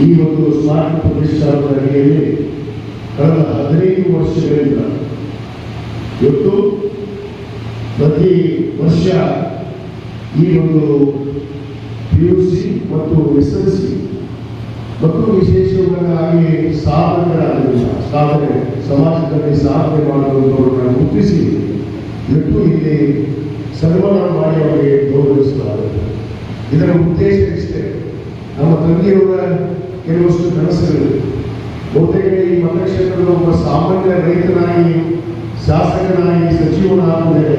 ಈ ಒಂದು ಸ್ಮಾರಕ ಪ್ರತಿಷ್ಠಾನದ ಅಡಿಯಲ್ಲಿ ಕಳೆದ ಹದಿನೈದು ವರ್ಷಗಳಿಂದ ಇವತ್ತು ಪ್ರತಿ ವರ್ಷ ಈ ಒಂದು ಪಿ ಯು ಸಿ ಮತ್ತು ಎಸ್ ಎಲ್ ಸಿ ಮತ್ತು ವಿಶೇಷವಾಗಿ ಸಾಧಕರಾಗಿಲ್ಲ ಸಾಧನೆ, ಸಮಾಜದಲ್ಲಿ ಸಾಧನೆ ಮಾಡುವಂಥವ್ರನ್ನ ಗುರುತಿಸಿ ಇವತ್ತು ಇಲ್ಲಿ ಸನ್ಮಾನ ಮಾಡಿ ಅವರಿಗೆ ಗೌರವಿಸಲಾಗುತ್ತದೆ. ಇದರ ಉದ್ದೇಶ ಇಷ್ಟೇ. ನಮ್ಮ ತಂದೆಯವರ ಕೆಲವಷ್ಟು ಕನಸುಗಳು ಬಹುತೇಕ ಈ ಮತಕ್ಷೇತ್ರದ ಒಬ್ಬ ಸಾಮಾನ್ಯ ರೈತನಾಗಿ, ಶಾಸಕನಾಗಿ ಸಚಿವನಾದ ಮೇಲೆ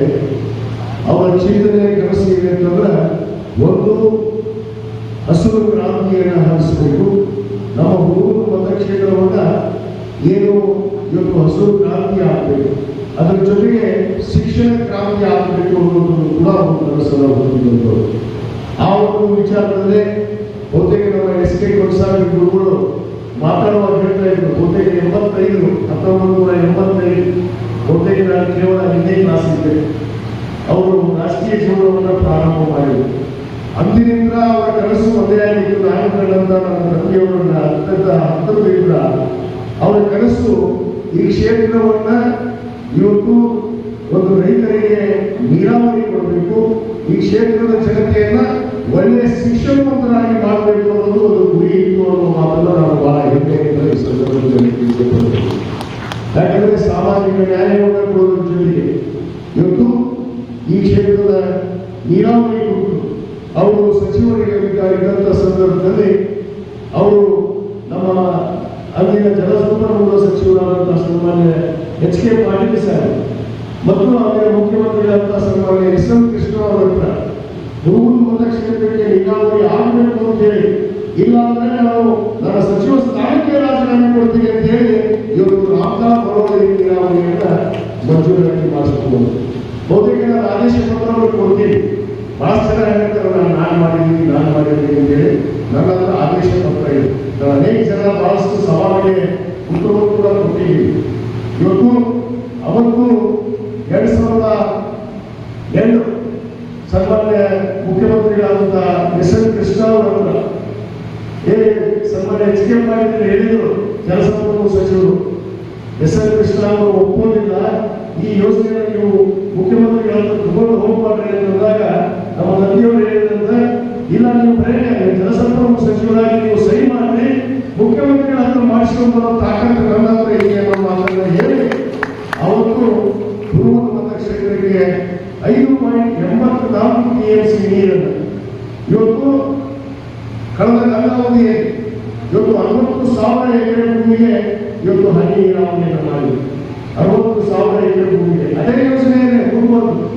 ಅವರ ಚಿಂತನೆ ಕನಸು ಏನು ಅಂತಂದ್ರೆ ಒಂದು ಹಸಿರು ಕ್ರಾಂತಿಯನ್ನು ಹರಿಸಬೇಕು. ನಮ್ಮ ಹುಡುಗರು ಮತಕ್ಷೇತ್ರವನ್ನ ಏನು ಇವತ್ತು ಹಸಿರು ಕ್ರಾಂತಿ ಆಗಬೇಕು. ಅದರ ಜೊತೆಗೆ ಶಿಕ್ಷಣ ಕ್ರಾಂತಿ ಆಗಬೇಕು ಅನ್ನೋದು ಕೂಡ ಒಂದು ಕನಸನ್ನು ಹೊಂದಿದ್ದಂಥವ್ರು ಆ ಒಂದು ವಿಚಾರದಲ್ಲೇ ನಮ್ಮ ಎಸ್ ಕೆ ಕೊಡ್ಸಾಮಿ ಗುರುಗಳು ಮಾತಾಡುವಾಗ ಹೇಳ್ತಾ ಇದ್ರು, ಬಹುತೇಕ ಎಂಬತ್ತೈದು ಹತ್ತೊಂಬತ್ತು ನೂರ ಎಂಬತ್ತೈದು, ಬಹುತೇಕ ನಾನು ಕೇವಲ ಹಿಂದೆ ಕ್ಲಾಸ್ ಅವರು ರಾಷ್ಟ್ರೀಯ ಜೀವನವನ್ನು ಪ್ರಾರಂಭ ಮಾಡಿದರು. ಅಂದಿನಿಂದ ಅವರ ಕನಸು ಒಂದೇ ಆಗಿತ್ತು ನಾನು ಕಂಡಂತ ನನ್ನ ತಂದೆಯವರನ್ನ, ಅತ್ಯಂತ ಹತ್ತಿರದಿಂದ ಅವರ ಕನಸು ಈ ಕ್ಷೇತ್ರವನ್ನ ಇವತ್ತು ಒಂದು ರೈತರಿಗೆ ನೀರಾವರಿ ಕೊಡಬೇಕು. ಈ ಕ್ಷೇತ್ರದ ಜನತೆಯನ್ನ ಒಳ್ಳೆಯ ಶಿಕ್ಷಣವಂತರಾಗಿ ಮಾಡಬೇಕು ಅನ್ನೋದು ಒಂದು ಗುರಿ ಇತ್ತು ಅನ್ನೋ ಮಾತನ್ನ ನಾವು ಬಹಳ ಹೆಮ್ಮೆಯಿಂದ ಈ ಸಂದರ್ಭದಲ್ಲಿ ಯಾಕಂದ್ರೆ ಸಾಮಾಜಿಕ ನ್ಯಾಯವನ್ನು ಕೊಡೋದ್ರ ಜೊತೆಗೆ ಇವತ್ತು ಈ ಕ್ಷೇತ್ರದ ನೀರಾವರಿ ಕುರಿತು ಅವರು ಸಚಿವರಿಗೆ ಇದ್ದಂಥ ಸಂದರ್ಭದಲ್ಲಿ ಅವರು ನಮ್ಮ ಅಂದಿನ ಜಲಸಂಪನ್ಮೂಲ ಸಚಿವರಾದಂತಹ ಸನ್ಮಾನ್ಯ ಎಚ್ ಕೆ ಪಾಟೀಲ್ ಸರ್ ಮತ್ತು ಅಲ್ಲಿನ ಮುಖ್ಯಮಂತ್ರಿಗಳಂತಹ ಸನ್ಮಾನ್ಯ ಎಸ್ ಎಂ ಕೃಷ್ಣ ಅವರ ಹುಡುಗನ ಮತಕ್ಷೇತ್ರಕ್ಕೆ ನೀರಾವರಿ ಆಗಬೇಕು ಅಂತ ಹೇಳಿ. ಇಲ್ಲ ಅಂದ್ರೆ ನಾವು ನನ್ನ ಸಚಿವ ಸ್ಥಾನಕ್ಕೆ ರಾಜೀನಾಮೆ ಕೊಡ್ತೀವಿ ಅಂತ ಹೇಳಿ ಇವತ್ತು ರಾಮದಾ ಬರೋದರಿ ನೀರಾವರಿಯನ್ನ ಮಂಜೂರಾತಿ ಮಾಡಿಸ್ಕೊಂಡು ಬಹುತೇಕ ನಾನು ಆದೇಶ ಪತ್ರವನ್ನು ಕೊಡ್ತೀನಿ. ಬಹಳಷ್ಟು ಜನ ಹೇಳ್ತಾರೆ ನಾನು ಮಾಡಿದ್ದೀನಿ, ನಾನು ಮಾಡಿದ್ದೀನಿ ಅಂತ ಹೇಳಿ ನನ್ನ ಹತ್ರ ಆದೇಶ ಪತ್ರ ಇದೆ ನಾನು ಅನೇಕ ಜನ ಬಹಳಷ್ಟು ಸವಾಲಿಗೆ ಉತ್ತರವನ್ನು ಕೂಡ ಕೊಟ್ಟಿದ್ದೀನಿ ಇವತ್ತು ಅವತ್ತು ಎರಡ್ ಸಾವಿರದ ಎಂಟು ಸನ್ಮಾನ್ಯ ಮುಖ್ಯಮಂತ್ರಿಗಳಾದಂತಹ ಎಸ್ ಎನ್ ಕೃಷ್ಣ ಅವರ ಏ ಸನ್ಮಾನ್ಯ ಎಚ್ ಕೆ ಪಾಟೀಲ್ ಹೇಳಿದರು ಜಲಸಂಪನ್ಮೂಲ ಸಚಿವರು ಎಸ್ ಎನ್ ಕೃಷ್ಣ ಅವರು ಒಪ್ಪೋದಿಲ್ಲ ಈ ಯೋಜನೆಯನ್ನು ನೀವು ಮುಖ್ಯಮಂತ್ರಿಗಳನ್ನ ತಗೊಂಡು ಹೋಗ್ಬಾರ್ರಿ ಅಂತಂದಾಗ ನಮ್ಮ ತಂದೆಯವರು ಹೇಳಿದಂತೆ ಇಲ್ಲ, ನೀವು ಪ್ರೇರಣೆ ಜಲಸಂಪನ್ಮೂಲ ಸಚಿವರಾಗಿ ನೀವು ಸಹಿ ಮಾಡಿ, ಮುಖ್ಯಮಂತ್ರಿಗಳ ಹತ್ರ ಮಾಡಿಸ್ಕೊಂಡು ಬರೋ ತಾಕತ್ತು ಹತ್ರ ಇದೆ ಅನ್ನೋ ಮಾತನ್ನು ಹೇಳಿ, ಅವತ್ತು ಗುರುಮುಖ ಮತಕ್ಷೇತ್ರಕ್ಕೆ ಐದು ಪಾಯಿಂಟ್ ಎಂಬತ್ತು ನಾಲ್ಕು ಟಿ ಎಂ ಸಿ ನೀರನ್ನು. ಇವತ್ತು ಕಳೆದ ಕಾಲಾವಧಿಯಲ್ಲಿ ಇವತ್ತು ಅರವತ್ತು ಸಾವಿರ ಎಕರೆ ಭೂಮಿಗೆ ಇವತ್ತು ಹನಿ ನೀರಾವರಿಯನ್ನು ಮಾಡಿದೆ ಅರವತ್ತು ಸಾವಿರ ಎಕರೆ ಭೂಮಿಗೆ. ಅದೇ ಯೋಜನೆಯನ್ನೇ ಮುಂದುವರೆದು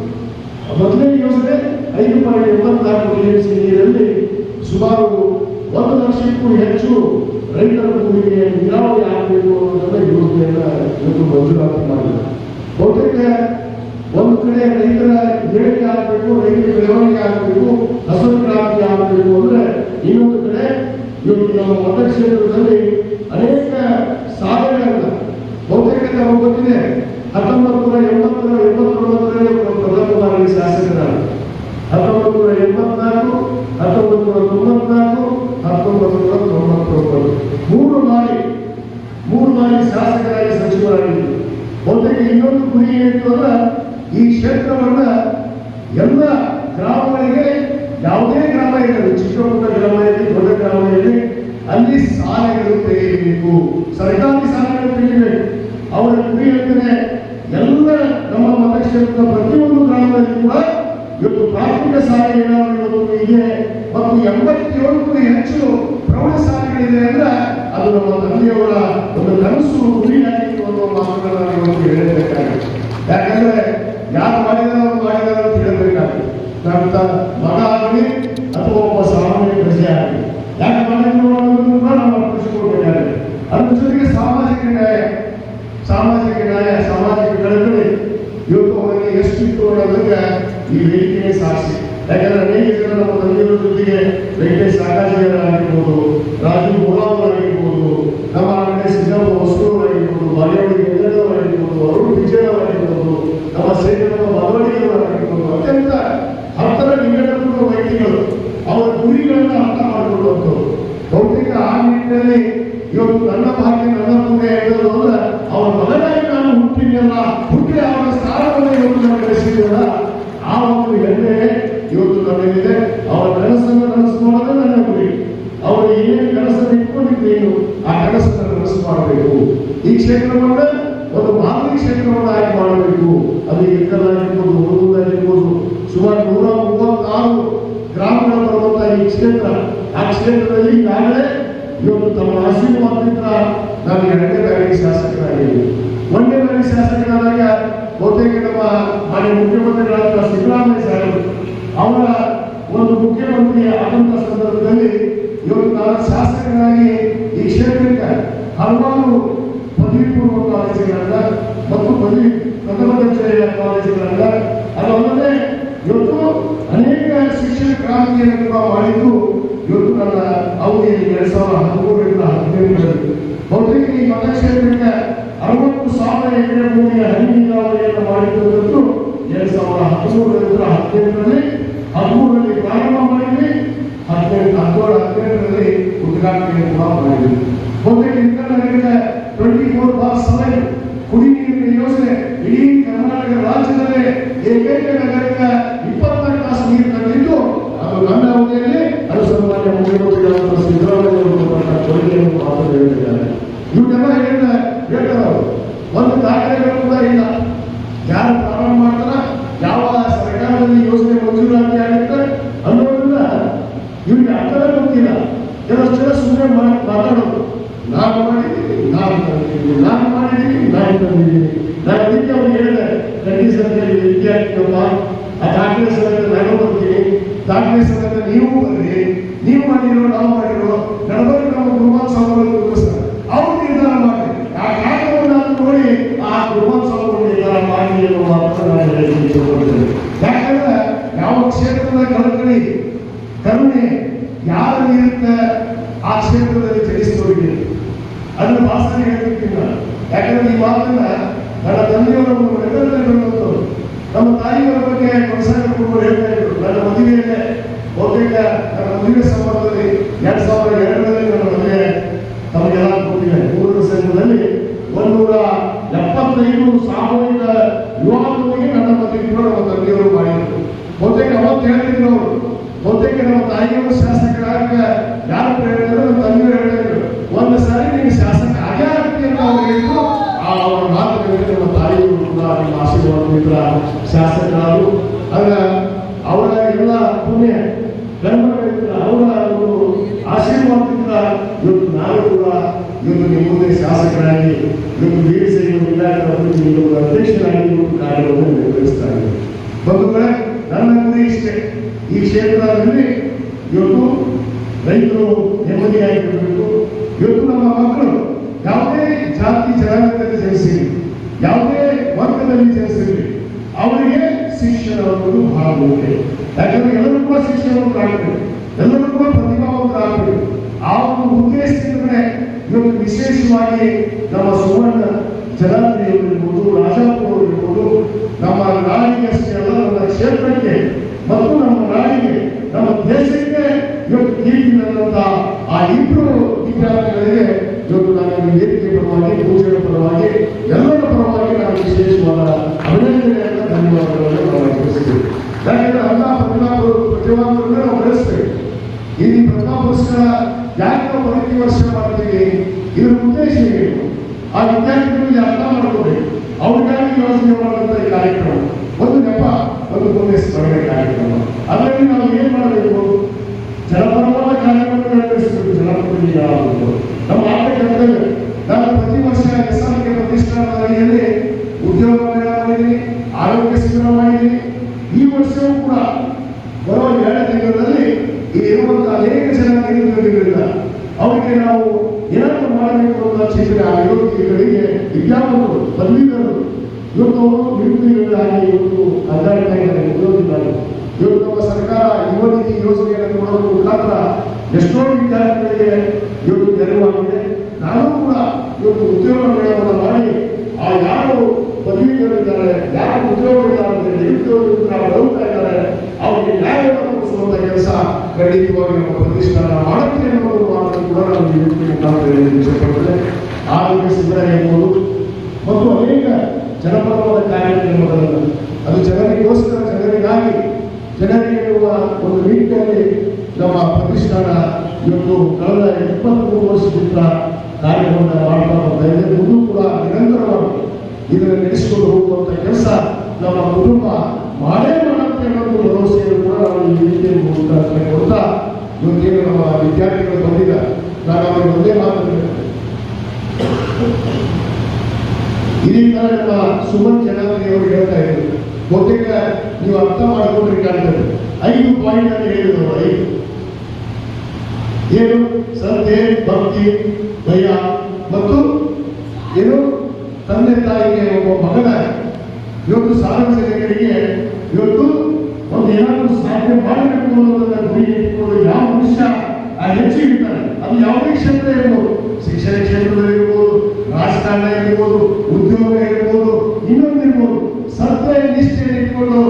ಮೊದಲನೇ ಯೋಜನೆ ಐದು ಪಾಯಿಂಟ್ ಎಂಬತ್ನಾಲ್ಕು ಟಿಎಂಸಿ ನೀರಲ್ಲಿ ಸುಮಾರು ಒಂದು ಲಕ್ಷಕ್ಕೂ ಹೆಚ್ಚು ರೈತರ ಭೂಮಿಗೆ ನೀರಾವರಿ ಆಗಬೇಕು ಅನ್ನೋದನ್ನ ಯೋಜನೆಯನ್ನ ಇವತ್ತು ಮಂಜೂರಾತಿ ಮಾಡಿದೆ ಬಹುತೇಕ ಒಂದು ಕಡೆ ರೈತರ ಏಳಿಗೆ ಆಗಬೇಕು, ರೈತರ ಬೆಳವಣಿಗೆ ಆಗಬೇಕು ಹಸಿರು ಕ್ರಾಂತಿ ಆಗಬೇಕು ಅಂದ್ರೆ ಇನ್ನೊಂದು ಕಡೆ ಇವತ್ತು ನಮ್ಮ ಮತಕ್ಷೇತ್ರದಲ್ಲಿ ಅನೇಕ ಸಾಧನೆಗಳನ್ನ ಬಹುತೇಕ ನಮಗೆ ಗೊತ್ತಿದೆ ಹತ್ತೊಂಬತ್ತು ನೂರ ಎಂಬತ್ತರ ಎಂಬತ್ತೊಂಬತ್ತರಲ್ಲಿ ಪ್ರಧಾನವಾಗಿ ಶಾಸಕರಾದ ಹತ್ತೊಂಬತ್ತು ನೂರ ಎಂಬತ್ನಾಲ್ಕು ಹತ್ತೊಂಬತ್ತು ನೂರ ತೊಂಬತ್ನಾಲ್ಕು ಹತ್ತೊಂಬತ್ತು ನೂರ ತೊಂಬತ್ತೊಂಬತ್ತು ಮೂರು ಬಾರಿ ಮೂರು ಬಾರಿ ಶಾಸಕರಾಗಿ ಸಚಿವರಾಗಿದ್ದರು ಬಹುತೇಕ ಇನ್ನೊಂದು ಗುರಿ ಏನಿತ್ತು ಅಂದ್ರೆ ಈ ಕ್ಷೇತ್ರವನ್ನ ಎಲ್ಲ ಗ್ರಾಮಗಳಿಗೆ ಯಾವುದೇ ಗ್ರಾಮ ಇರಲಿ ಚಿಕ್ಕ ಪುಟ್ಟ ಗ್ರಾಮ ಇರಲಿ ದೊಡ್ಡ ಗ್ರಾಮ ಇರಲಿ ಅಲ್ಲಿ ಶಾಲೆಗಳು ತೆರೆಯಬೇಕು ಸರ್ಕಾರಿ ಶಾಲೆಗಳು ತೆರೆಯಬೇಕು ಅವರ ಗುರಿ ಅಂತಂದ್ರೆ ಎಲ್ಲ ನಮ್ಮ ಮತಕ್ಷೇತ್ರದ ಪ್ರತಿಯೊಂದು ಗ್ರಾಮದಲ್ಲಿ ಕೂಡ ಇವತ್ತು ಪ್ರಾಥಮಿಕ ಶಾಲೆ ಏನಾದ್ರು ಇವತ್ತು ಇದೆ. ಮತ್ತು ಎಂಬತ್ತೇಳಕ್ಕೂ ಹೆಚ್ಚು ಪ್ರೌಢಶಾಲೆಗಳಿದೆ ಅಂದ್ರೆ ಅದು ನಮ್ಮ ತಂದೆಯವರ ಒಂದು ಕನಸು ಗುರಿಯಾಗಿತ್ತು ಅನ್ನೋ ಮಾತುಗಳನ್ನು ನಾನು ಇವತ್ತು ಹೇಳಬೇಕಾಗಿದೆ. ಯಾಕಂದ್ರೆ ಯಾರು ಮಾಡಿದಾರ ಅವ್ರು ಮಾಡಿದಾರ ಅಂತ ಹೇಳಬೇಕಾಗಿತ್ತು ನನ್ನ ಮಗ ಆಗಲಿ ಅಥವಾ ಒಬ್ಬ ಸಾಮಾನ್ಯ ಪ್ರಜೆ ಆಗಲಿ. ಯಾಕೆ ಮಾಡಿದ್ರು ಅನ್ನೋದನ್ನು ಕೂಡ ನಾವು ಅರ್ಪಿಸಿಕೊಳ್ಬೇಕಾಗಿದೆ ಅದ್ರ ಜೊತೆಗೆ ಸಾಮಾಜಿಕ ನ್ಯಾಯ ಸಾಮಾಜಿಕ ನ್ಯಾಯ, ಸಾಮಾಜಿಕ ಕಳಕಳಿ ಇವತ್ತು ಎಷ್ಟಿತ್ತು ಅನ್ನೋದಕ್ಕೆ ಈ ವೇದಿಕೆ ಸಾಕ್ಷಿ ಯಾಕಂದ್ರೆ ಅನೇಕ ಜನ ನಮ್ಮ ತಂದೆಯವರ ಜೊತೆಗೆ ವೆಂಕಟೇಶ್ ಸಾಕಾಜಿಯವರಾಗಿರ್ಬೋದು ರಾಜು ಗೋಲಾವರಾಗಿರ್ಬೋದು ನಮ್ಮ ಕಡೆ ಸಿದ್ದಪ್ಪ ಹೊಸೂರವರಾಗಿರ್ಬೋದು ಬಾಗೇವಾಡಿ ಗೆಲ್ಲದವರಾಗಿರ್ಬೋದು ಅರುಣ್ ವಿಜಯವರಾಗಿರ್ಬೋದು ನಮ್ಮ ಸೇನದ ಮಳವಡಿಯವರಾಗಿರ್ಬೋದು ಅತ್ಯಂತ ಹತ್ತರ ನಿಕಟಪೂರ್ವ ವ್ಯಕ್ತಿಗಳು ಅವರ ಗುರಿಗಳನ್ನ ಅರ್ಥ ಮಾಡಿಕೊಳ್ಳುವಂಥವ್ರು ಬಹುತೇಕ ಆ ನಿಟ್ಟಿನಲ್ಲಿ ನಿಟ್ಟಿನಲ್ಲಿ ಇವತ್ತು ನನ್ನ ಭಾಗ್ಯ ನನ್ನ ಪುಣ್ಯ ಹೇಳೋದು ಅಂದ್ರೆ ಅವರ ಮಗನಾಗಿ ನಾನು ಹುಟ್ಟಿದ್ಯಲ್ಲ ಹುಟ್ಟಿ ಅವರ ಸ್ಥಾನವನ್ನು ಇವತ್ತು ನಾನು ಗಳಿಸಿದ್ಯಲ್ಲ ಆ ಒಂದು ಹೆಮ್ಮೆ ಇವತ್ತು ನನ್ನಲ್ಲಿದೆ ಅವರ ಕನಸನ್ನು ನನಸು ನನ್ನ ಗುರಿ ಅವರು ಏನೇನು ಕನಸನ್ನು ಇಟ್ಕೊಂಡಿದ್ದೇನು ಆ ಕನಸನ್ನು ನನಸು ಮಾಡಬೇಕು ಈ ಕ್ಷೇತ್ರವನ್ನ ಒಂದು ಮಾದರಿ ಕ್ಷೇತ್ರವನ್ನಾಗಿ ಮಾಡಬೇಕು. ಅದು ಎಕ್ಕಲಾಗಿರ್ಬೋದು ಹುಡುಗರಾಗಿರ್ಬೋದು ಸುಮಾರು ನೂರ ಮೂವತ್ತಾರು ಗ್ರಾಮಗಳ ಬರುವಂತಹ ಈ ಕ್ಷೇತ್ರ. ಆ ಕ್ಷೇತ್ರದಲ್ಲಿ ಈಗಾಗಲೇ ಇವತ್ತು ತಮ್ಮ ಆಶೀರ್ವಾದದಿಂದ ನಾನು ಎರಡನೇ ಬಾರಿ ಶಾಸಕರಾಗಿದ್ದೀನಿ. ಒಂದನೇ ಬಾರಿ ಶಾಸಕರಾದಾಗ ಬಹುತೇಕ ನಮ್ಮ ಮಾನ್ಯ ಮುಖ್ಯಮಂತ್ರಿಗಳಾದ ಸಿದ್ದರಾಮಯ್ಯ ಸಾಹೇಬರು ಅವರ ಒಂದು ಮುಖ್ಯಮಂತ್ರಿ ಆದಂತಹ ಸಂದರ್ಭದಲ್ಲಿ ಇವತ್ತು ನಾನು ಶಾಸಕರಾಗಿ ಈ ಕ್ಷೇತ್ರಕ್ಕೆ ಹಲವಾರು ದರ್ಜೆಯ ಕಾಲೇಜುಗಳನ್ನ ಅದಲ್ಲದೆ ಇವತ್ತು ಅನೇಕ ಶಿಕ್ಷಣ ಕ್ರಾಂತಿಯನ್ನು ಕೂಡ ಮಾಡಿದ್ದು ಇವತ್ತು ನನ್ನ ಅವಧಿಯಲ್ಲಿ ಎರಡ್ ಸಾವಿರದ ಹದಿಮೂರರಿಂದ ಹದಿನೆಂಟರಲ್ಲಿ ಬಹುತೇಕ ಈ ಮತಕ್ಷೇತ್ರಕ್ಕೆ ಅರವತ್ತು ಸಾವಿರ ಎಕರೆ ಭೂಮಿಯ ಹನಿ ನೀರಾವರಿಯನ್ನು ಮಾಡಿದ್ದು ಎರಡ್ ಸಾವಿರದ ಹದಿಮೂರರಿಂದ ಹದಿನೆಂಟರಲ್ಲಿ ಹದಿಮೂರರಲ್ಲಿ ಪ್ರಾರಂಭ ಮಾಡಿದ್ವಿ. ಹದಿನೆಂಟು ಹದಿನೇಳು ಹದಿನೆಂಟರಲ್ಲಿ ಉದ್ಘಾಟನೆ ಕೂಡ ಮಾಡಿದ್ವಿ ಬಹುತೇಕ internet twenty four by seven ಕುಡಿ ನೀರಿನ ಯೋಜನೆ ಇಡೀ ಕರ್ನಾಟಕ ರಾಜ್ಯದಲ್ಲೇ ಏಕೈಕ ನಗರಕ್ಕೆ ಇಪ್ಪತ್ನಾಲ್ಕು ತಾಸು ನೀರು ತಂದಿದ್ದು ಅದು ನನ್ನ ಅವಧಿಯಲ್ಲಿ ಅದು ಸನ್ಮಾನ್ಯ ಮುಖ್ಯಮಂತ್ರಿಗಳಾದ ಸಿದ್ದರಾಮಯ್ಯ ಅವರು ಕೊಟ್ಟ ಕೊಡುಗೆಯನ್ನು ಮಾತ್ರ ಹೇಳಿದ್ದಾರೆ ಇವನ್ನೆಲ್ಲ ಹೇಳಿದ ಹೇಳ್ತಾರೆ ಅವರು ಒಂದು ದಾಖಲೆಗಳು ಕೂಡ ಇಲ್ಲ ಯಾರು ಪ್ರಾರಂಭ ಮಾಡ್ತಾರ ಯಾವ ಸರ್ಕಾರದಲ್ಲಿ ಯೋಜನೆ ಮಂಜೂರಾತಿ ಆಗುತ್ತೆ ಅನ್ನೋದನ್ನ ಇವ್ರಿಗೆ ಅರ್ಥವೇ ಗೊತ್ತಿಲ್ಲ ಕೆಲವು ಜನ ಸುಮ್ಮನೆ ಮಾತಾಡೋದು ನಾನು ಮಾಡಿದ್ದೀನಿ ನಾನು ತಂದಿದ್ದೀನಿ ನಾನು ಮಾಡಿದ್ದೀನಿ ನಾನು ತಂದಿದ್ದೀನಿ ನಾನು ಅದಕ್ಕೆ ಅವ್ರು ಹೇಳಿದೆ ಖಂಡಿಸದಲ್ಲಿ ವಿದ್ಯಾರ್ಥಿಗಳಪ್ಪ ಆ ದಾಖಲೆ ಸಮೇತ ನಾನು ಬರ್ತೀನಿ ದಾಖಲೆ ಸಮೇತ ನೀವು ಬರ್ರಿ ನೀವು ಮಾಡಿರೋ ನಾವು ಮಾಡಿರೋ ನಡಬರ್ಕ ನಮ್ಮ ಕುಟುಂಬೋತ್ಸವಗಳನ್ನು ಗುರುತಿಸ್ತಾರೆ ಅವ್ರು ನಿರ್ಧಾರ ಮಾಡಿ. ಆ ಕಾರ್ಯವನ್ನು ನಾನು ನೋಡಿ ಆ ಕುಟುಂಬೋತ್ಸವವನ್ನು ನಿರ್ಧಾರ ಮಾಡಿ ಅನ್ನೋ ಮಾತನ್ನು ಯಾಕಂದ್ರೆ ಯಾವ ಕ್ಷೇತ್ರದ ಕರುಣಿ ಕರುಣೆ ಯಾರು ಇರುತ್ತೆ ಆ ಕ್ಷೇತ್ರದಲ್ಲಿ ಚಲಿಸಿಕೊಂಡಿದೆ ಅದನ್ನ ಭಾಷಣ ಹೇಳ್ತಿರ್ತೀನಿ ಯಾಕಂದ್ರೆ ಈ ಮಾತನ್ನ ನನ್ನ ತಂದೆಯವರ ಮೆದರಲ್ಲಿ ನಮ್ಮ ತಾಯಿಯವರ ಬಗ್ಗೆ ಕುಟುಂಬರು ಹೇಳ್ತಾ ಇದ್ರು. ನನ್ನ ಮದುವೆಯಲ್ಲೇ ಬಹುತೇಕ ನನ್ನ ಮದುವೆ ಸಂಬಂಧದಲ್ಲಿ ಎರಡ್ ಸಾವಿರದ ಎರಡರಲ್ಲಿ ನನ್ನ ಮದುವೆ ತಮಗೆಲ್ಲ ಗೊತ್ತಿದೆ ಮೂರರ ಸಂಘದಲ್ಲಿ ಒಂದೂರ ಎಪ್ಪತ್ತೈದು ಸಾಮೂಹಿಕ ವಿವಾಹದೊಂದಿಗೆ ನನ್ನ ಮದುವೆ ಕೂಡ ನಮ್ಮ ತಂದೆಯವರು ಮಾಡಿದ್ರು ಬಹುತೇಕ ಅವತ್ತು ಹೇಳ್ತಿದ್ರು ಅವರು ಬಹುತೇಕ ನಮ್ಮ ತಾಯಿಯವರು ಶಾಸಕರಾಗ ಯಾರು ಪ್ರೇರಣೆ ನಮ್ಮ ತಂದೆಯವರು ಹೇಳಿದ್ರು ಒಂದು ಸಾರಿ ನೀವು ಶಾಸಕ ಆಗೇ ಆಗ್ತಿ ಅಂತ ಅವ್ರು ಹೇಳಿದ್ರು ಆ ಅವರ ಮಾತುಗಳಿಗೆ ನಮ್ಮ ತಾಯಿಯವರು ಕೂಡ ನಿಮ್ಮ ಆಶೀರ್ವಾದದಿಂದ ಶಾಸಕರಾದರು ಆಗ ಅವರ ಎಲ್ಲ ಪುಣ್ಯ ಕರ್ಮಗಳಿಂದ ಅವರ ಒಂದು ಆಶೀರ್ವಾದದಿಂದ ಇವತ್ತು ನಾವು ಕೂಡ ಇವತ್ತು ನಿಮ್ಮ ಮುಂದೆ ಶಾಸಕರಾಗಿ ಇವತ್ತು ವೀರಶೈವ ಇಲಾಖೆ ಅಭಿವೃದ್ಧಿ ನಿಗಮದ ಅಧ್ಯಕ್ಷರಾಗಿ ಕಾರ್ಯವನ್ನು ನಿರ್ವಹಿಸ್ತಾ ಇದ್ದಾರೆ ಬಂಧುಗಳೇ, ನನ್ನ ಗುರಿ ಇಷ್ಟೇ. ಈ ಕ್ಷೇತ್ರದಲ್ಲಿ ಇವತ್ತು ರೈತರು ನೆಮ್ಮದಿಯಾಗಿರಬೇಕು. ಇವತ್ತು ನಮ್ಮ ಮಕ್ಕಳು ಯಾವುದೇ ಜಾತಿ ಜನಾಂಗದಲ್ಲಿ ಜನಿಸಿರಲಿ ಯಾವುದೇ ವರ್ಗದಲ್ಲಿ ಜನಿಸಿರಲಿ ಅವರಿಗೆ ಶಿಕ್ಷಣ ಅನ್ನೋದು ಬಹಳ ಮುಖ್ಯ. ಯಾಕಂದ್ರೆ ಎಲ್ಲರೂ ಕೂಡ ಶಿಕ್ಷಣವಂತರಾಗಬೇಕು ಎಲ್ಲರೂ ಕೂಡ ಪ್ರತಿಭಾವಂತರಾಗಬೇಕು ಆ ಒಂದು ಉದ್ದೇಶದಿಂದಲೇ ಇವತ್ತು ವಿಶೇಷವಾಗಿ ನಮ್ಮ ಸುವರ್ಣ ಜನಾಂಗೀಯರಿರ್ಬೋದು ರಾಜಾಪುರ ಇರ್ಬೋದು, ನಮ್ಮ ನಾಡಿಗೆ ಅಲ್ಲ, ನಮ್ಮ ಕ್ಷೇತ್ರಕ್ಕೆ ಮತ್ತು ನಮ್ಮ ನಾಡಿಗೆ, ನಮ್ಮ ದೇಶಕ್ಕೆ ಇವತ್ತು ಕೀರ್ತಿ ನನ್ನಂತ ಆ ಇಬ್ಬರು ವಿದ್ಯಾರ್ಥಿಗಳಿಗೆ ಇವತ್ತು ನಾನು ವೇದಿಕೆ ಪರವಾಗಿ, ಪೂಜೆಯ ಪರವಾಗಿ, ಎಲ್ಲರ ಪರವಾಗಿ ನಾನು ವಿಶೇಷವಾದ ಅಭಿನಂದನೆಯನ್ನು, ಧನ್ಯವಾದಗಳನ್ನು ನಾವು ಯಾಕೆಂದ್ರೆ ಯಾಕಂದ್ರೆ ಎಲ್ಲ ಪ್ರತಿಭಾ ಪ್ರತಿಭಾವಂತರನ್ನ ನಾವು ಬೆಳೆಸ್ತೇವೆ. ಈ ಪ್ರತಿಭಾ ಪುರಸ್ಕಾರ ಯಾಕೆ ನಾವು ಪ್ರತಿ ವರ್ಷ ಮಾಡ್ತೀವಿ? ಇದರ ಉದ್ದೇಶ ಏನು? ಆ ವಿದ್ಯಾರ್ಥಿಗಳಿಗೆ ಅರ್ಥ ಮಾಡ್ಕೋಬೇಕು ಅವ್ರಿಗಾಗಿ ಯೋಚನೆ ಮಾಡುವಂತ ಈ ಕಾರ್ಯಕ್ರಮ. ಒಂದು ನೆಪ, ಒಂದು ಮುಂದೆ ಸ್ಮರಣೆ ಕಾರ್ಯಕ್ರಮ. ಅದರಲ್ಲಿ ನಾವು ಏನ್ ಮಾಡಬೇಕು? ಜನಪರವಾದ ಕಾರ್ಯಕ್ರಮ ನಡೆಸಬೇಕು. ಜನಪ್ರತಿನಿಧಿಗಳಾಗಬೇಕು ನಮ್ಮ ಆಟ ನಾನು ಪ್ರತಿ ವರ್ಷ ಎಸ್ ಆರ್ ಕೆ ಪ್ರತಿಷ್ಠಾನದಲ್ಲಿ ಉದ್ಯೋಗ ಮೇಳ ಮಾಡಿದ್ದೀನಿ ಆರೋಗ್ಯ ಶಿಬಿರ ಮಾಡಿದ್ದೀನಿ ಈ ವರ್ಷವೂ ಕೂಡ ಬರುವ ಎರಡು ತಿಂಗಳಲ್ಲಿ ಈ ಇರುವಂತಹ ಅನೇಕ ಜನ ನಿರುದ್ಯೋಗಿಗಳಿಂದ ಅವರಿಗೆ ನಾವು ಏನಾದರೂ ಮಾಡಬೇಕು ಯುವತಿಗಳಿಗೆ ವಿದ್ಯಾವಂತರು ಪದವೀಧರರು ಇವತ್ತು ನಿರುದ್ಯೋಗಿಗಳಾಗಿ ಇವತ್ತು ಕಂದಾಡ್ತಾ ಇದ್ದಾರೆ ಇವತ್ತು ನಮ್ಮ ಸರ್ಕಾರ ಯುವ ನಿಧಿ ಯೋಜನೆಯನ್ನು ಕೊಡುವ ಮುಖಾಂತರ ಎಷ್ಟೋ ವಿದ್ಯಾರ್ಥಿಗಳಿಗೆ ಇವತ್ತು ನೆರವಾಗಿದೆ. ನಾನು ಕೂಡ ಇವತ್ತು ಉದ್ಯೋಗ ಮೇಳವನ್ನು ಮಾಡಿ ಆ ಯಾರು ಪದವೀಧರಿದ್ದಾರೆ ಯಾರು ಉದ್ಯೋಗಗಳಿದ್ದಾರೆ ನಿರುದ್ಯೋಗಿಗಳು ಹೋಗ್ತಾ ಇದ್ದಾರೆ. ಅವರಿಗೆ ನ್ಯಾಯವನ್ನು ಕೊಡಿಸುವಂತ ಕೆಲಸ ಖಂಡಿತವಾಗಿ ನಮ್ಮ ಪ್ರತಿಷ್ಠಾನ ಮಾಡುತ್ತೆ ಅನ್ನೋದು ಕೂಡ ನಾನು ಇಷ್ಟಪಡ್ತೇನೆ. ಇಚ್ಛೆಪಡುತ್ತದೆ ಆರೋಗ್ಯ ಶಿಬಿರ ಇರ್ಬೋದು ಮತ್ತು ಅನೇಕ ಜನಪರವಾದ ಕಾರ್ಯಕ್ರಮಗಳನ್ನು ಅದು ಜನರಿಗೋಸ್ಕರ, ಜನರಿಗಾಗಿ ಜನರಿಗಿರುವ ಒಂದು ರೀತಿಯಲ್ಲಿ ನಮ್ಮ ಪ್ರತಿಷ್ಠಾನ ಇವತ್ತು ಕಳೆದ ಇಪ್ಪತ್ತ್ಮೂರು ವರ್ಷದಿಂದ ಕಾರ್ಯವನ್ನು ಮಾಡ್ತಾ ಬರ್ತಾ ಇದೆ. ಮುಂದೂ ಕೂಡ ನಿರಂತರವಾಗಿ ಇದನ್ನು ನಡೆಸಿಕೊಂಡು ಹೋಗುವಂಥ ಕೆಲಸ ನಮ್ಮ ಕುಟುಂಬ ಮಾಡೇ ಮಾಡುತ್ತೆ ಅನ್ನೋದು ಭರವಸೆಯನ್ನು ಕೂಡ ನಾವು ಈ ರೀತಿಯಲ್ಲಿ ಕೊಡ್ತಾ ಇವತ್ತೇನು ನಮ್ಮ ವಿದ್ಯಾರ್ಥಿಗಳು ಬಂದಿಲ್ಲ ನಾನು ಅವರಿಗೆ ಒಂದೇ ಮಾತು ಹೇಳ್ತೇನೆ. ತರ ನಮ್ಮ ಸುಮನ್ ಅವರು ಹೇಳ್ತಾ ಇದ್ರು. ಬಹುತೇಕ ನೀವು ಅರ್ಥ ಮಾಡಿಕೊಂಡ್ರೆ ಕಾಣ್ತದೆ ಐದು ಪಾಯಿಂಟ್ ಅಂತ ಹೇಳಿದ್ರು ಐದು ಏನು? ಶ್ರದ್ಧೆ ಭಕ್ತಿ, ಭಯ. ಮತ್ತು ಏನು? ತಂದೆ ತಾಯಿಗೆ ಒಬ್ಬ ಮಗನ ಇವತ್ತು ಸಾರ್ವಜನಿಕರಿಗೆ ಇವತ್ತು ಒಂದು ಏನಾದರೂ ಸಾಧನೆ ಮಾಡಬೇಕು ಅನ್ನೋದನ್ನ ಗುರಿ ಇಟ್ಕೊಂಡು ಯಾವ ಮನುಷ್ಯ ಆ ಹೆಚ್ಚು ಇರ್ತಾನೆ ಅದು ಯಾವುದೇ ಕ್ಷೇತ್ರ ಇರ್ಬೋದು. ಶಿಕ್ಷಣ ಕ್ಷೇತ್ರದಲ್ಲಿ ರಾಜಕಾರಣ ಇರ್ಬೋದು, ಉದ್ಯೋಗ ಇರ್ಬೋದು, ಇನ್ನೊಂದು ಇರ್ಬೋದು ಸತ್ಯ ನಿಷ್ಠೆ ಇಟ್ಕೊಂಡು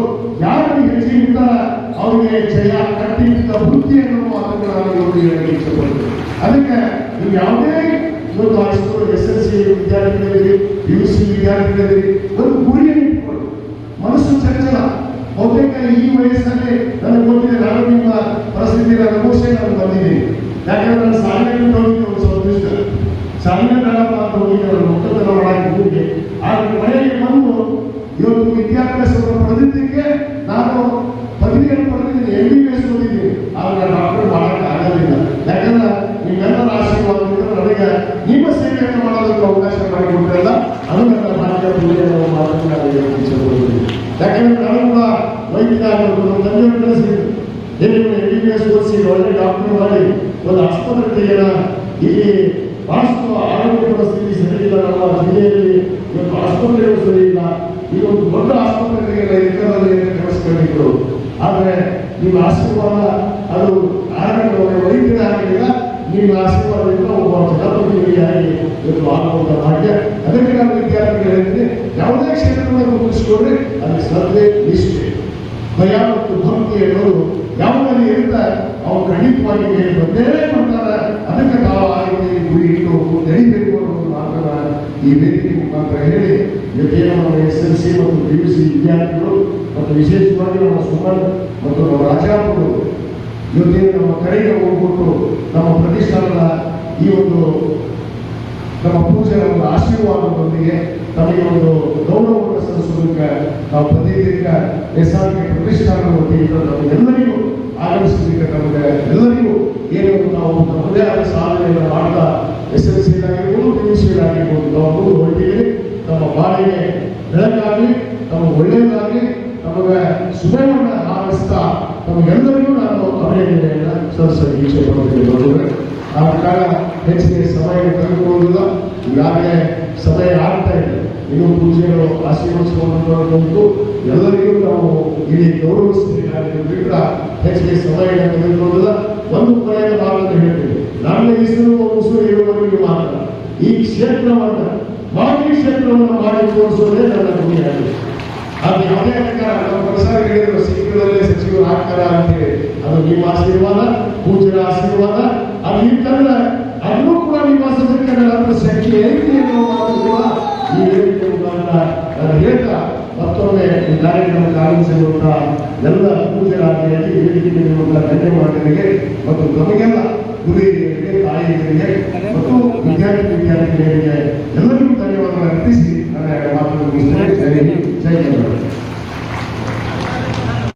ಯಾರು ಹೆಚ್ಚು ಇರ್ತಾರ ಅವರಿಗೆ ಜಯ ಕಟ್ಟಿದ್ದ ಬುದ್ಧಿಯನ್ನು ಮಾತನ್ನು ನಾನು ಅದಕ್ಕೆ ನೀವು ಯಾವುದೇ ಇವತ್ತು high school S L C ವಿದ್ಯಾರ್ಥಿಗಳಿರಿ P U C ವಿದ್ಯಾರ್ಥಿಗಳಿರಿ ಒಂದು ಗುರಿಯನ್ನು ಇಟ್ಕೊಂಡು ಮನಸ್ಸು ಚಂಚಲ. ಬಹುತೇಕ ಈ ವಯಸ್ಸಲ್ಲಿ ನನಗೆ ಗೊತ್ತಿದೆ ನಾನು ನಿಮ್ಮ ಪರಿಸ್ಥಿತಿ ಅನುಭವಿಸಿ ನಾನು ಬಂದಿದ್ದೀನಿ. ಯಾಕಂದ್ರೆ ನಾನು ಸಾಲಿನ ಹೋಗಿದ್ದೆ ಒಂದು ಸ್ವಲ್ಪ ದಿವಸ ಸಾಲಿನ ಬೇಡಪ್ಪ ಅಂತ ಹೋಗಿದ್ದೆ ಅವರು ಮುಖತನ ಮಾಡಕ್ಕೆ ಹೋಗಿ ಆದ್ರೆ ಮನೆಗೆ ಬಂದು ಇವತ್ತು ವಿದ್ಯಾಭ್ಯಾಸವನ್ನು ಪಡೆದಿದ್ದಕ್ಕೆ ನಾನು ಪದವಿಯನ್ನು ಪಡೆದಿದ್ದೀನಿ ಎಂ ಬಿ ಬಿ ಎಸ್ ಓದಿದ್ದೀನಿ ಆದ್ರೆ ಡಾಕ್ಟರ್ ಮಾಡಕ್ಕೆ ಆಗೋದಿಲ್ಲ ಯಾಕಂದ್ರೆ ನಿಮ್ಮೆಲ್ಲರ ಆಶೀರ್ವಾದದಿಂದ ನನಗೆ ನಿಮ್ಮ ಸೇವೆಯನ್ನು ಮಾಡೋದಕ್ಕೆ ಅವಕಾಶ ಮಾಡಿಕೊಟ್ರಲ್ಲ ಅದು ನನ್ನ ಭಾಗ್ಯ ಪೂಜೆ ಮಾತನ್ನು ನಾನು ಹೇಳಕ್ಕೆ ಇಷ್ಟಪಡ್ತೀನಿ ಯಾಕಂದ್ರೆ ನಾನು ಕೂಡ ವೈದ್ಯ ಆಗಬೇಕು ನಮ್ಮ ತಂದೆಯವರು ಕಳಿಸಿದ್ರು ಏನು ಎಂ ಬಿ ಎಸ್ ಒಳ್ಳೆ ಡಾಕ್ಟರ್ ಮಾಡಿ, ಒಂದು ಆಸ್ಪತ್ರೆ ತೆಗೆಯೋಣ ಇಲ್ಲಿ ವಾಸ್ತವ ಆರೋಗ್ಯ ಪರಿಸ್ಥಿತಿ ಸರಿಯಿಲ್ಲ ನಮ್ಮ ಜಿಲ್ಲೆಯಲ್ಲಿ ಇವತ್ತು ಆಸ್ಪತ್ರೆಗಳು ಸರಿ ಇಲ್ಲ. ಈ ಒಂದು ದೊಡ್ಡ ಆಸ್ಪತ್ರೆಗಳಿಗೆ ಕಳಿಸ್ಕೊಂಡಿದ್ರು ಆದರೆ ನಿಮ್ಮ ಆಶೀರ್ವಾದ, ಅದು ಆರೋಗ್ಯ ವೈದ್ಯರ ಆಗಲಿಲ್ಲ ನಿಮ್ಮ ಆಶೀರ್ವಾದದಿಂದ ಒಬ್ಬ ಜನಪ್ರತಿನಿಧಿಯಾಗಿ ಇವತ್ತು ಆಗುವಂತ ಭಾಗ್ಯ. ಅದಕ್ಕೆ ನಾನು ವಿದ್ಯಾರ್ಥಿಗಳು ಹೇಳ್ತೀನಿ, ಯಾವುದೇ ಕ್ಷೇತ್ರವನ್ನು ರೂಪಿಸಿಕೊಂಡ್ರೆ ಅಲ್ಲಿ ಸ್ಪರ್ಧೆ ನಿಷ್ಠೆ. ಭಯ ಮತ್ತು ಭಕ್ತಿ ಅನ್ನೋದು ಯಾವುದಲ್ಲಿ ಇರ್ತಾರೆ ಅವ್ರು ಖಂಡಿತವಾಗಿ ಬಂದೇ ಮಾಡ್ತಾರೆ ಅದಕ್ಕೆ ತಾವು ಆ ರೀತಿ ಗುರಿ ಇಟ್ಟು ನಡೀಬೇಕು ಅನ್ನೋದು ಮಾತನ್ನ ಈ ವೇದಿಕೆ ಮುಖಾಂತರ ಹೇಳಿ ಇವತ್ತೇನು ನಮ್ಮ ಎಸ್ ಎಲ್ ಸಿ ಮತ್ತು ಪಿ ಯು ಸಿ ವಿದ್ಯಾರ್ಥಿಗಳು ಮತ್ತು ವಿಶೇಷವಾಗಿ ನಮ್ಮ ಸುಮನ್ ಮತ್ತು ನಮ್ಮ ರಾಜಾಪುರು ಜೊತೆ ನಮ್ಮ ಕರೆಗೆ ಹೋಗ್ಬಿಟ್ಟು ನಮ್ಮ ಪ್ರತಿಷ್ಠಾನದ ಈ ಒಂದು ನಮ್ಮ ಪೂಜೆಯ ಒಂದು ಆಶೀರ್ವಾದದೊಂದಿಗೆ ತಮಗೆ ಒಂದು ಗೌರವವನ್ನು ಸಲ್ಲಿಸುವುದಕ್ಕೆ ನಾವು ಪ್ರತಿದಿನ ಎಸ್ ಆರ್ ಪ್ರತಿಷ್ಠಾನದ ವತಿಯಿಂದ ಎಲ್ಲರಿಗೂ ಆಗಮಿಸಲಿಕ್ಕೆ ನಮಗೆ ಎಲ್ಲರಿಗೂ ಏನು ನಾವು ನಮ್ಮದೇ ಆದ ಸಾಧನೆಯನ್ನು ಮಾಡ್ತಾ ಎಸ್ ಎಲ್ ಸಿ ಆಗಿರ್ಬೋದು ಪಿ ಯು ಸಿ ಆಗಿರ್ಬೋದು ನಾವು ಮುಂದೆ ಹೊರಟಿದ್ದೀವಿ ನಮ್ಮ ಬಾಳಿಗೆ ಬೆಳಕಾಗಲಿ, ನಮ್ಮ ಒಳ್ಳೆಯದಾಗಲಿ, ನಮಗೆ ಶುಭವನ್ನು ಹಾರೈಸ್ತಾ ನಮಗೆಲ್ಲರಿಗೂ ನಾನು ಅಭಿನಂದನೆಯನ್ನು ಸಲ್ಲಿಸಲು ಇಚ್ಛೆ ಬಂಧುಗಳೇ. ಆ ಕಾರಣ ಹೆಚ್ಚಿಗೆ ಸಮಯ ಕಳೆದುಕೊಳ್ಳುವುದಿಲ್ಲ. ಈಗಾಗಲೇ ಸಮಯ ಆಗ್ತಾ ಇದೆ. ಇನ್ನು ಪೂಜೆಗಳು ಆಶೀರ್ವದಿಸಿಕೊಂಡು ಎಲ್ಲರಿಗೂ ನಾವು ಇಲ್ಲಿ ಗೌರವಿಸಬೇಕಾಗಿದೆ ಬಿಟ್ಟರೆ ಹೆಚ್ಚಿಗೆ ಸಮಯ ತೆಗೆದುಕೊಳ್ಳುವುದಿಲ್ಲ ಒಂದು ಪ್ರಯತ್ನ ನಾವೆಂದು ಹೇಳ್ತೀವಿ. ನನ್ನ ಹೆಸರು ಮುಸುರು ಇರುವವರಿಗೆ ಮಾತ್ರ ಈ ಕ್ಷೇತ್ರವನ್ನು ಬಾಕಿ ಕ್ಷೇತ್ರವನ್ನು ಮಾಡಿ ತೋರಿಸುವುದೇ ನನ್ನ ಗುರಿಯಾಗಿದೆ ಅದು ಯಾವುದೇ ಪ್ರಕಾರ ನಮ್ಮ ಪ್ರಸಾರ ಹೇಳಿದ್ರು ಶೀಘ್ರದಲ್ಲೇ ಸಚಿವರು ಆಗ್ತಾರ ಅಂತೇಳಿ ಅದು ನಿಮ್ಮ ಆಶೀರ್ವಾದ ಅದು ಇತ್ತಂದ್ರೆ ಅದನ್ನು ಕೂಡ ನಿಮ್ಮ ಸದಕ್ಕೆ ನನ್ನ ಶಕ್ತಿ ಐತಿ ಅನ್ನೋ ಮಾತು ಕೂಡ ಈ ವೇದಿಕೆ ಮುಖಾಂತರ ಮತ್ತೊಮ್ಮೆ ಈ ಕಾರ್ಯಕ್ರಮಕ್ಕೆ ಆಗಮಿಸಿರುವಂತಹ ಎಲ್ಲ ಪೂಜೆ ರಾಜ್ಯದಲ್ಲಿ ಹೇಳಿಕೆ ನೀಡುವಂತ ಧನ್ಯವಾದಗಳಿಗೆ ಮತ್ತು ನಮಗೆಲ್ಲ